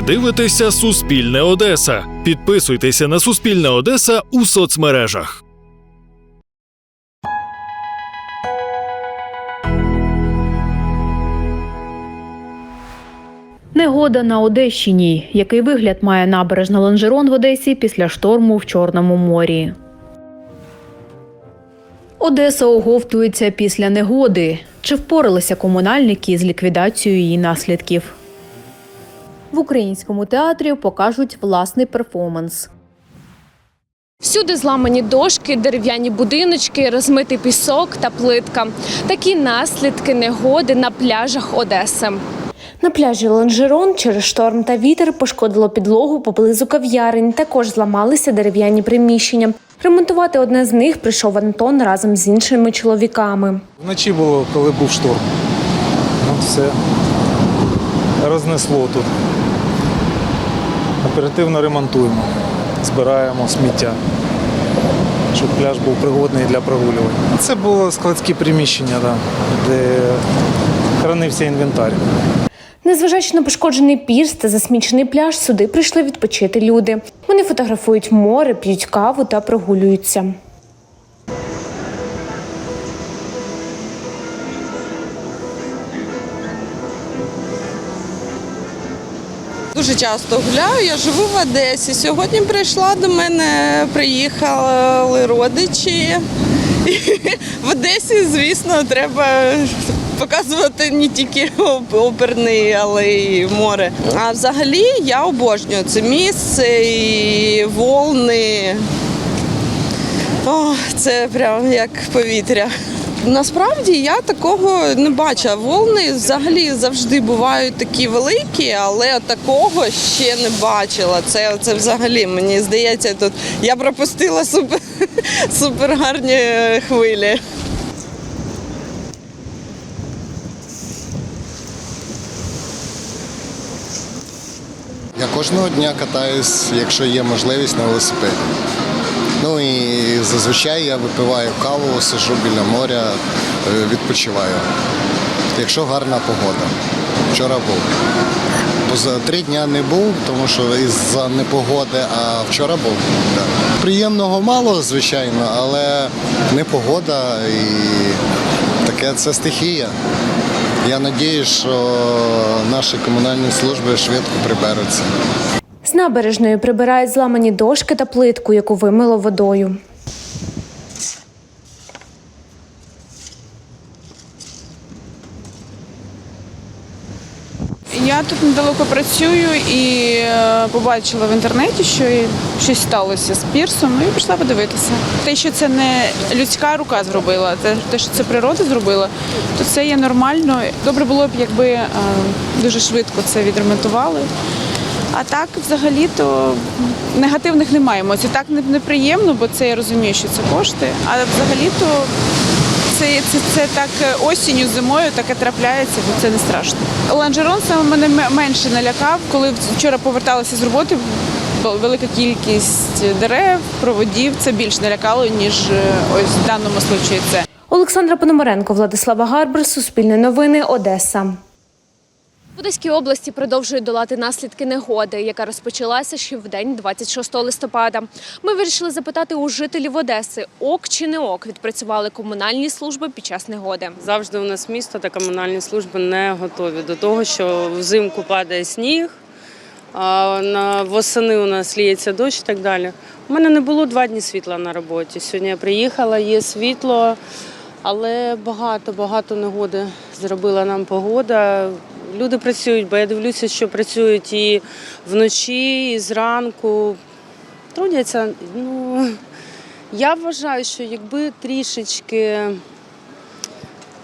Ви дивитеся Суспільне Одеса. Підписуйтеся на Суспільне Одеса у соцмережах. Негода на Одещині. Який вигляд має набережна Лонжерон в Одесі після шторму в Чорному морі? Одеса оговтується після негоди. Чи впоралися комунальники з ліквідацією її наслідків? В українському театрі покажуть власний перформанс. Всюди зламані дошки, дерев'яні будиночки, розмитий пісок та плитка. Такі наслідки негоди на пляжах Одеси. На пляжі Лонжерон через шторм та вітер пошкодило підлогу поблизу кав'ярень. Також зламалися дерев'яні приміщення. Ремонтувати одне з них прийшов Антон разом з іншими чоловіками. Вночі було, коли був шторм. Ну, все рознесло тут. Оперативно ремонтуємо, збираємо сміття, щоб пляж був пригодний для прогулювань. Це було складські приміщення, де хранився інвентар. Незважаючи на пошкоджений пірс та засмічений пляж, сюди прийшли відпочити люди. Вони фотографують море, п'ють каву та прогулюються. Дуже часто гуляю, я живу в Одесі. Сьогодні прийшла до мене, приїхали родичі. І в Одесі, звісно, треба показувати не тільки оперний, але й море. А взагалі я обожнюю це місце і волни. О, це прям як повітря. Насправді я такого не бачила. Волни взагалі завжди бувають такі великі, але такого ще не бачила. Це, це взагалі мені здається, тут я пропустила супер, супер гарні хвилі. Я кожного дня катаюсь, якщо є можливість, на велосипеді. Ну і зазвичай я випиваю каву, сижу біля моря, е, відпочиваю. Якщо гарна погода. Вчора був. За три дня не був, тому що із-за непогоди, а вчора був. Да. Приємного мало, звичайно, але непогода і таке це стихія. Я сподіваюся, що наші комунальні служби швидко приберуться. З набережної прибирають зламані дошки та плитку, яку вимило водою. Я тут недалеко працюю і е, побачила в інтернеті, що щось сталося з пірсом, ну і пішла подивитися. Те, що це не людська рука зробила, те, що це природа зробила, то це є нормально. Добре було б, якби е, дуже швидко це відремонтували. А так, взагалі, то негативних немає емоцій. Так неприємно, бо це я розумію, що це кошти. А взагалі то це, це, це так осінню, зимою таке трапляється, бо це не страшно. Ланжерон саме мене менше налякав, коли вчора поверталася з роботи. Велика кількість дерев, проводів це більш налякало, ніж е, ось в даному случаї це. Олександра Пономаренко, Владислава Гарбер, Суспільне новини, Одеса. Одеській області продовжують долати наслідки негоди, яка розпочалася ще в день 26 листопада. Ми вирішили запитати у жителів Одеси, ок чи не ок відпрацювали комунальні служби під час негоди. Завжди у нас місто та комунальні служби не готові до того, що взимку падає сніг, а на восени у нас ліється дощ і так далі. У мене не було два дні світла на роботі. Сьогодні я приїхала, є світло, але багато, багато негоди зробила нам погода. Люди працюють, бо я дивлюся, що працюють і вночі, і зранку. Трудяться. Ну, я вважаю, що якби трішечки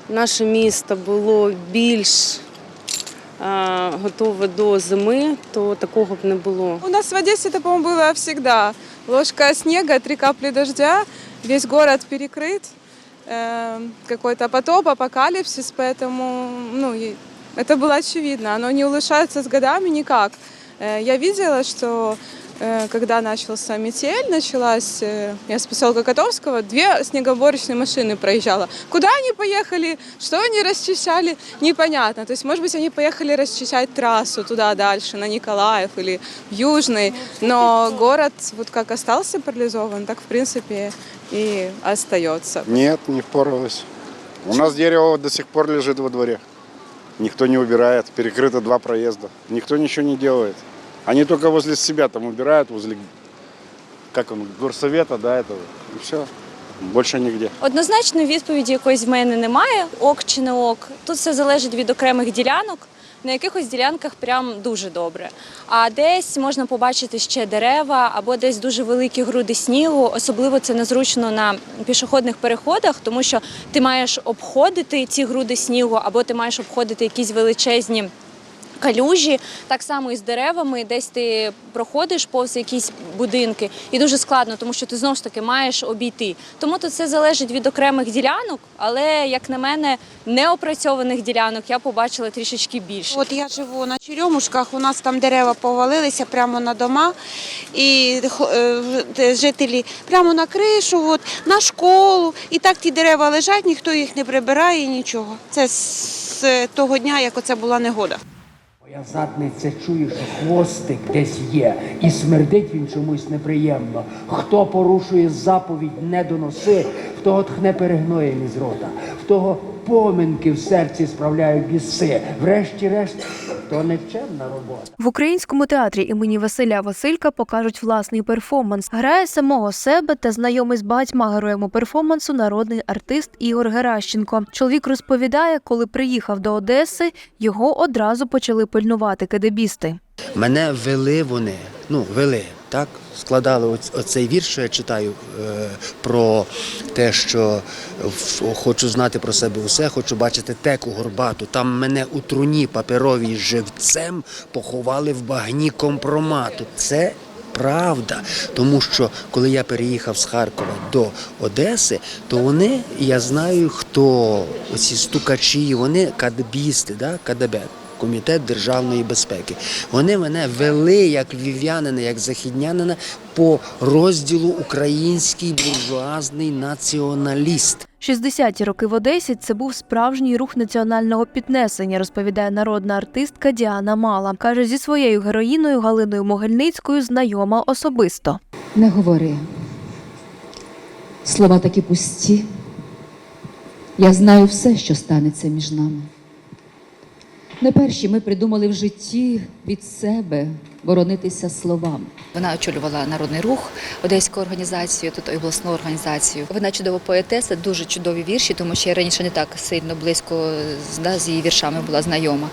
наше місто було більш а, готове до зими, то такого б не було. У нас в Одессе это, по-моему, было всегда. Ложка снега, три капли дождя, весь город перекрыт, э, какой-то потоп, апокалипсис, поэтому ну, и это было очевидно. Оно не улучшается с годами никак. Э, я видела, что э, когда начался метель, началась, э, я с поселка Котовского, две снегоуборочные машины проезжала. Куда они поехали, что они расчищали, непонятно. То есть, может быть, они поехали расчищать трассу туда дальше, на Николаев или в Южный, но город вот как остался парализован, так, в принципе, и остается. Нет, не впоралась. У нас дерево до сих пор лежит во дворе. Никто не убирает, перекрыто два проезда. Никто ничего не делает. Они только возле себя там убирают, возле, как он, горсовета, да, этого. И все. Больше нигде. Однозначно відповіді якоїсь в мене немає, ок чи не ок. Тут все залежить від окремих ділянок. На якихось ділянках прям дуже добре. А десь можна побачити ще дерева або десь дуже великі груди снігу. Особливо це незручно на пішохідних переходах, тому що ти маєш обходити ці груди снігу, або ти маєш обходити якісь величезні. Калюжі, так само і з деревами, десь ти проходиш повз якісь будинки, і дуже складно, тому що ти знову ж таки маєш обійти. Тому тут все залежить від окремих ділянок, але як на мене, неопрацьованих ділянок я побачила трішечки більше. От я живу на Черемушках, у нас там дерева повалилися прямо на дома, і е, жителі прямо на кришу, от, на школу. І так ті дерева лежать, ніхто їх не прибирає, нічого. Це з того дня, як оце була негода. Моя задниця чує, що хвостик десь є, і смердить він чомусь неприємно. Хто порушує заповідь не доноси, того тхне перегноєм із рота, того поминки в серці справляють біси. Врешті-решт, то нечемна робота. В українському театрі імені Василя Василька покажуть власний перформанс. Грає самого себе та знайомий з багатьма героями перформансу народний артист Ігор Геращенко. Чоловік розповідає, коли приїхав до Одеси, його одразу почали пильнувати кедебісти. Мене вели вони, ну вели, так? Складали оцей вірш, що я читаю е, про те, що хочу знати про себе усе, хочу бачити теку горбату. Там мене у труні паперовій живцем поховали в багні компромату. Це правда. Тому що коли я переїхав з Харкова до Одеси, то вони, я знаю, хто оці стукачі, вони кадебісти, да? КДБ. Комітет державної безпеки. Вони мене вели як львів'янина, як західнянина по розділу український буржуазний націоналіст. 60-ті роки в Одесі це був справжній рух національного піднесення, розповідає народна артистка Діана Мала. Каже, зі своєю героїною Галиною Могильницькою знайома особисто. Не говори. Слова такі пусті. Я знаю все, що станеться між нами. Не перші ми придумали в житті від себе боронитися словами. Вона очолювала народний рух, одеську організацію, тут обласну організацію. Вона чудова поетеса, дуже чудові вірші, тому що я раніше не так сильно близько да, з її віршами була знайома.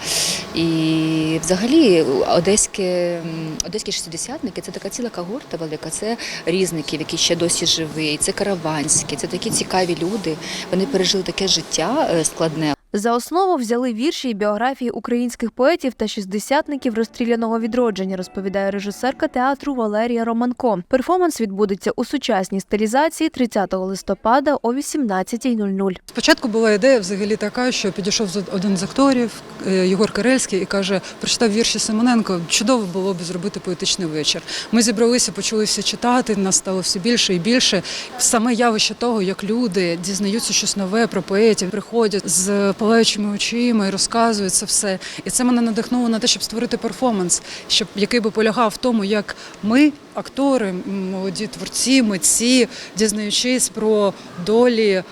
І взагалі одеське, одеські шістдесятники це така ціла когорта велика. Це різників, які ще досі живі, це караванські, це такі цікаві люди. Вони пережили таке життя е, складне. За основу взяли вірші і біографії українських поетів та шістдесятників розстріляного відродження, розповідає режисерка театру Валерія Романко. Перформанс відбудеться у сучасній стилізації 30 листопада о 18.00. Спочатку була ідея взагалі така, що підійшов один з акторів, е, Єгор Карельський, і каже: прочитав вірші Симоненко. Чудово було б зробити поетичний вечір. Ми зібралися, почали читати. Нас стало все більше і більше. Саме явище того, як люди дізнаються щось нове про поетів, приходять з палаючими очима і розказують це все. І це мене надихнуло на те, щоб створити перформанс, щоб який би полягав в тому, як ми, актори, молоді творці, митці, дізнаючись про долі е,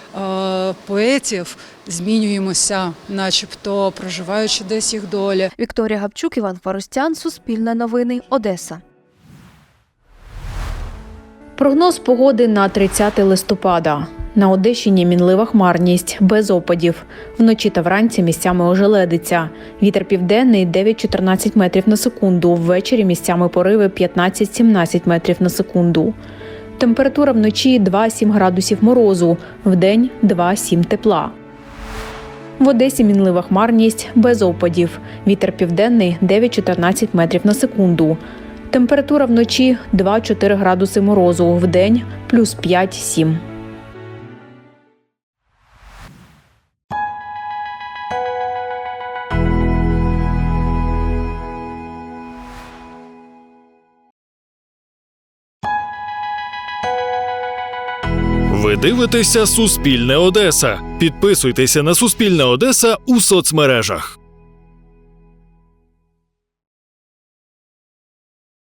поетів, змінюємося, начебто проживаючи десь їх долі. Вікторія Гапчук, Іван Форостян, Суспільне новини, Одеса. Прогноз погоди на 30 листопада. На Одещині мінлива хмарність, без опадів. Вночі та вранці місцями ожеледиться. Вітер південний 9-14 метрів на секунду. Ввечері місцями пориви 15-17 метрів на секунду. Температура вночі 2-7 градусів морозу, вдень 2-7 тепла. В Одесі мінлива хмарність без опадів. Вітер південний 9-14 метрів на секунду. Температура вночі 2-4 градуси морозу, вдень плюс 5-7. Ви дивитеся Суспільне Одеса. Підписуйтеся на Суспільне Одеса у соцмережах.